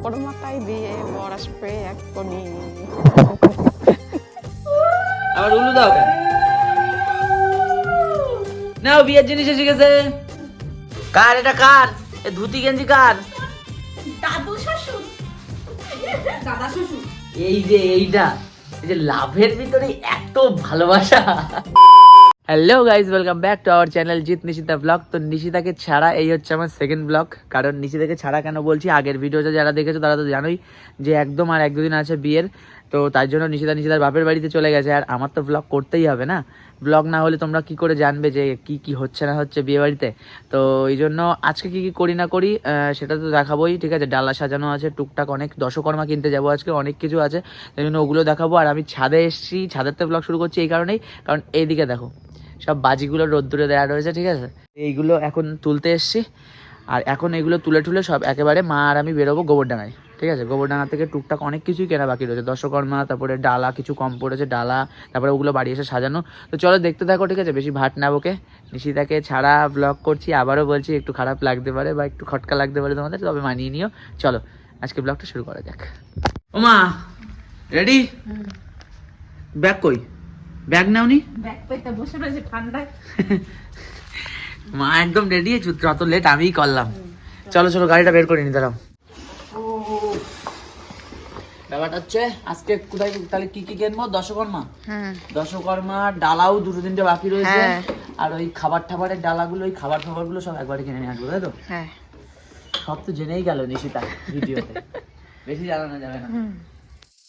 ওপর মাথায় দিয়ে বর আসবে এক্ষুনি আবার উলু দাও কেন? নাও বিয়ের জিনিস এসে গেছে। কার এটা কার? এ ধুতি গেঞ্জি কার? দাদু শ্বশুর। দাদা শ্বশুর। এই যে এইটা এই যে লাভের ভিতরে এত ভালোবাসা। Hello guys welcome back to our channel Jeet Nishita blog তো নিশিতাকে ছাড়া এই হচ্ছে আমার সেকেন্ড ব্লগ কারণ নিশিতাকে ছাড়া কেন বলছি? আগের ভিডিওটা যারা দেখেছ, তারা তো জানোই যে একদম আর এক দুদিন আছে বিয়ের। তো তার জন্য নিশিতা নিশিতার বাপের বাড়িতে চলে গেছে। আর আমার তো ব্লগ করতেই হবে না। ব্লগ না হলে তোমরা কি করে জানবে যে কি কি হচ্ছে না হচ্ছে বিয়ে বাড়িতে? তো এই জন্য আজকে কি কি করি না করি সেটা তো দেখাবোই, ঠিক আছে? ডালা সাজানো আছে, টুকটাক অনেক দশকর্মা কিনতে যাব আজকে, অনেক কিছু আছে। সেই জন্য ওগুলো দেখাবো। আর আমি ছাদে এসেছি, ছাদের তো ব্লগ শুরু করছি এই কারণেই। কারণ এইদিকে দেখো সব বাজিগুলো রোদ্দুরে দেওয়া রয়েছে ঠিক আছে? এইগুলো এখন তুলতে এসছি। আর এখন এগুলো তুলে তুলে সব একেবারে মা আর আমি বেরোবো গোবরডাঙায় ঠিক আছে? গোবরডাঙ্গা থেকে টুকটাক অনেক কিছুই কেনা বাকি রয়েছে। দশকর্মা তারপরে ডালা কিছু কম পড়েছে ডালা তারপরে ওগুলো বাড়ি এসে সাজানো। তো চলো দেখতে থাকো ঠিক আছে? বেশি ভাট না বকে। নিশিতাকে ছাড়া ব্লগ করছি আবারও বলছি একটু খারাপ লাগতে পারে বা একটু খটকা লাগতে পারে তোমাদের তবে মানিয়ে নিও। চলো আজকে ব্লগটা শুরু করা যাক। ওমা রেডি ব্যাগ কই? ব্যাগ নাওনি? ব্যাগ পেতে বসে রয়েছে ঠান্ডায়। মা একদম রেডি যত লেট আমিই করলাম। চলো চলো গাড়িটা বের করে নি দাঁড়াও। ব্যাপারটা হচ্ছে আজকে কোথায় তাহলে কি কি কিনবো? দশকর্মা? হ্যাঁ। দশকর্মা ডালাও দুটো তিনটে বাকি রয়েছে। হ্যাঁ। আর ওই খাবার টাবারের ডালাগুলো ওই খাবার খাবারগুলো সব একবারে কিনে নিয়ে আসব তাই তো? হ্যাঁ। সব তো জেনেই গেল নিশিতা ভিডিওতে। বেশি জানানো যাবে না।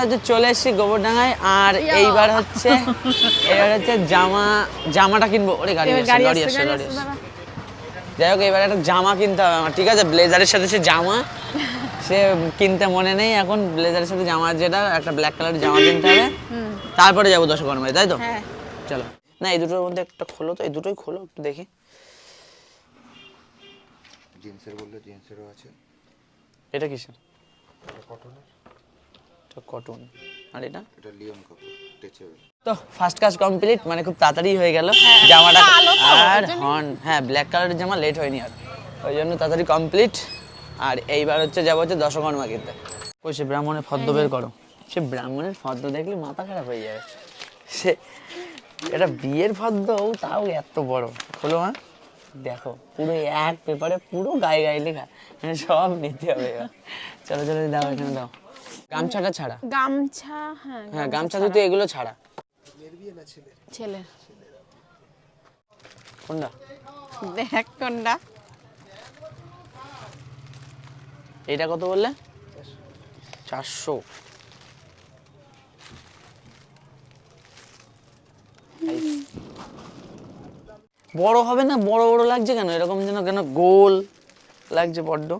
ব্যাপারটা হচ্ছে চলে এসেছি গোবরডাঙ্গায় আর এইবার হচ্ছে এবার হচ্ছে জামা জামাটা কিনবো। ওরে গাড়ি আসছে, গাড়ি আসছে গাড়ি। যাই হোক এবার একটা জামা কিনতে হবে আমার ঠিক আছে? ব্লেজারের সাথে সে জামা সে কিনতে মনে নেই এখন। ব্লেজারের সাথে জামা যেটা একটা ব্ল্যাক কালারের জামা কিনতে হবে। হুম। তারপরে যাব দশকর্মায় তাই তো? হ্যাঁ। চলো। না এই দুটোর মধ্যে একটা খোলো তো এই দুটোই খোলো একটু দেখি। জিন্সের বললে জিন্সেরও আছে। এটা কিসের? কটনের এটা কটন আর এটা? এটা লিওন কাপড় স্ট্রেচেবল তো ফার্স্ট কাজ কমপ্লিট মানে খুব তাড়াতাড়ি হয়ে গেল। জামাটা কালো তো, আর হন হ্যাঁ ব্ল্যাক কালারের জামা লেট হয়নি আর। ওই জন্য তাড়াতাড়ি কমপ্লিট আর এইবার হচ্ছে যাব হচ্ছে দশকর্মা কিনতে ওই সে ব্রাহ্মণের ফদ্দ বের করো। সে ব্রাহ্মণের ফদ্দ দেখলে মাথা খারাপ হয়ে যাবে। সে এটা বিয়ের ফদ্দ তাও এত বড়। হলো মা দেখো পুরো এক পেপারে পুরো গায়ে গায়ে লেখা। মানে সব নিতে হবে চলো চলো দাও এখানে দাও। গামছাটা ছাড়া? গামছা হ্যাঁ হ্যাঁ গামছা দুটো এগুলো ছাড়া? ছেলে কোনটা? দেখ কোনটা। এইটা কত বললে? চারশো। বড় হবে না? বড় বড় লাগছে কেন? এরকম যেন কেন গোল লাগছে বড্ড।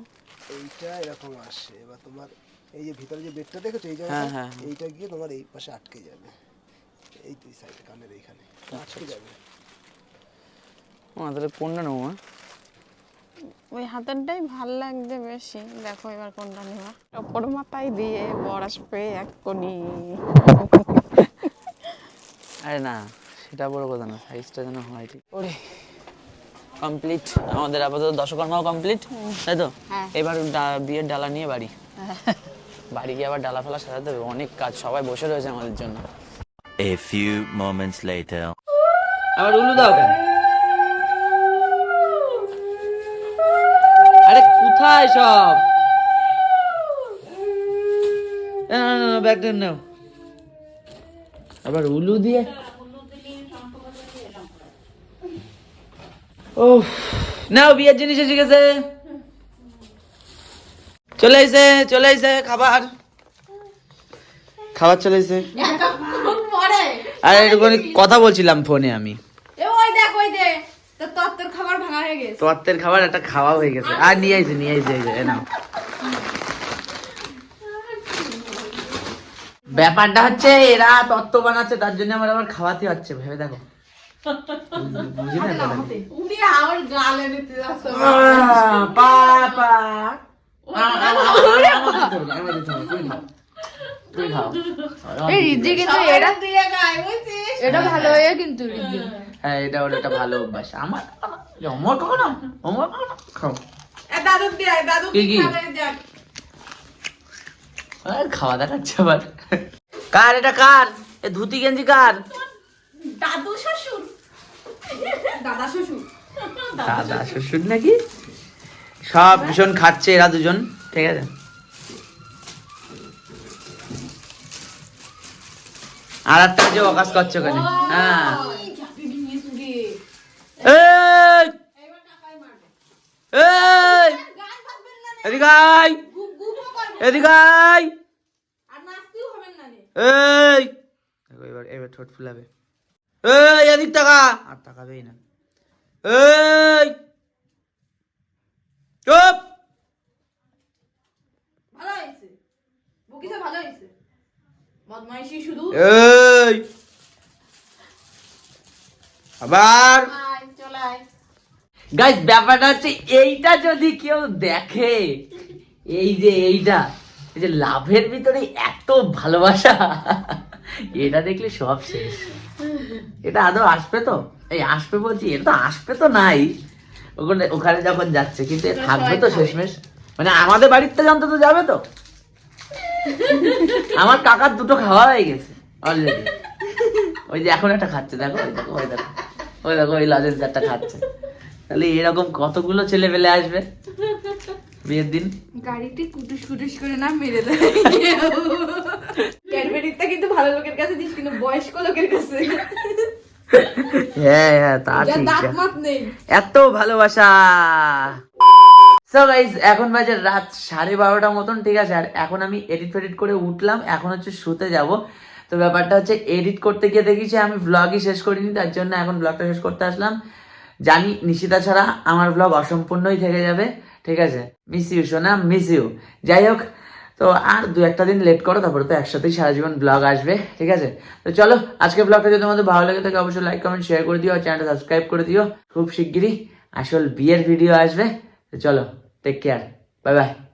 এইটা এরকম আসে। এবার তোমার এই যে ভিতরে যে বেডটা দেখেছ এই হ্যাঁ, জায়গাটা হ্যাঁ, হ্যাঁ। এইটা গিয়ে তোমার এই পাশে আটকে যাবে। এই দুই সাইডে কানের এইখানে। আচ্ছা, আটকে যাবে। ও তাহলে কোনটা নেব ওই হাতেরটাই ভালো লাগবে বেশি। দেখো এবার কোনটা নেওয়া ওপর মাথায় দিয়ে বর আসবে এক্ষুনি আরে না সেটা বড় কথা না সাইজটা যেন হয় ঠিক। ওরে। কমপ্লিট আমাদের আপাতত দশকর্মাও কমপ্লিট তাই তো? হ্যাঁ। এবার বিয়ের ডালা নিয়ে বাড়ি। বাড়ি গিয়ে আবার ডালা ফালা সাজাতে হবে অনেক কাজ সবাই বসে রয়েছে আমাদের জন্য। A few moments later. আবার উলু দাও কেন? আরে কোথায় সব? না নাও। আবার উলু দিয়ে? ও নাও বিয়ের জিনিস এসে গেছে। চলে এসে চলে এসে খাবার। খাবার চলে এসে আরে একটুখানি কথা বলছিলাম ফোনে আমি। তোর খাবার একটা খাওয়া হয়ে গেছে। আর নিয়ে আইছে নিয়ে আইছে এই নাও। ব্যাপারটা হচ্ছে এরা তত্ত্ব বানাচ্ছে তার জন্য আমার আবার খাওয়াতে হচ্ছে ভেবে দেখো। বুঝি না উনি আমার গালে নিতে যাচ্ছে। আহ, পাপা। এটা হয়ে হ্যাঁ একটা ভালো খাওয়া আবার কার এটা কার এ ধুতি গেঞ্জি কার দাদু শ্বশুর দাদা শ্বশুর দাদা শ্বশুর নাকি সব ভীষণ খাচ্ছে, এরা দুজন, ঠিক আছে? আর একটা যে অকাশ করছে ওখানে হ্যাঁ। এবার ঠোঁট টাকা আর না। এই! চুপ! ভালো হয়েছে। বকিতে ভালো হয়েছে। বদমাইশি শুধু। এই! আবার! গাইস ব্যাপারটা হচ্ছে এইটা যদি কেউ দেখে এই যে এইটা এই যে লাভের ভিতরে এত ভালোবাসা এটা দেখলে সব শেষ। এটা আদৌ আসবে তো? এই আসবে বলছি এটা তো আসবে তো নাই। ওখানে ওখানে যখন যাচ্ছে কিন্তু এ থাকবে তো শেষমেশ। মানে আমাদের বাড়ির থেকে অন্তত যাবে তো। আমার কাকার দুটো খাওয়া হয়ে গেছে অলরেডি ওই যে এখন একটা খাচ্ছে দেখো ওই দেখো ওই দেখো ওই দেখো ওই লজেন্স একটা খাচ্ছে। তাহলে এরকম কতগুলো ছেলে পেলে আসবে বিয়ের দিন? গাড়িটি কুটুস কুটুস করে না মেরে দেয়। ক্যাডবেরিটা কিন্তু ভালো লোকের কাছে দিস কিন্তু বয়স্ক লোকের কাছে। হ্যাঁ হ্যাঁ তা ঠিক এত ভালোবাসা। সো গাইজ এখন বাজে রাত সাড়ে বারোটা মতন ঠিক আছে? আর এখন আমি এডিট ফেডিট করে উঠলাম এখন হচ্ছে শুতে যাব। তো ব্যাপারটা হচ্ছে এডিট করতে গিয়ে দেখেছি আমি ভ্লগই শেষ করিনি তার জন্য এখন ব্লগটা শেষ করতে আসলাম। জানি নিশিতা ছাড়া আমার ব্লগ অসম্পূর্ণই থেকে যাবে ঠিক আছে? মিস ইউ সোনা মিস ইউ যাই হোক তো আর দু একটা দিন লেট করো, তারপরে তো একসাথেই সারা জীবন ব্লগ আসবে, ঠিক আছে? তো চলো আজকে ব্লগটা যদি তোমাদের ভালো লাগে থাকে অবশ্যই লাইক কমেন্ট শেয়ার করে দিও চ্যানেলটা সাবস্ক্রাইব করে দিও। খুব শিগগিরই আসল বিয়ের ভিডিও আসবে। তো চলো টেক কেয়ার বাই বাই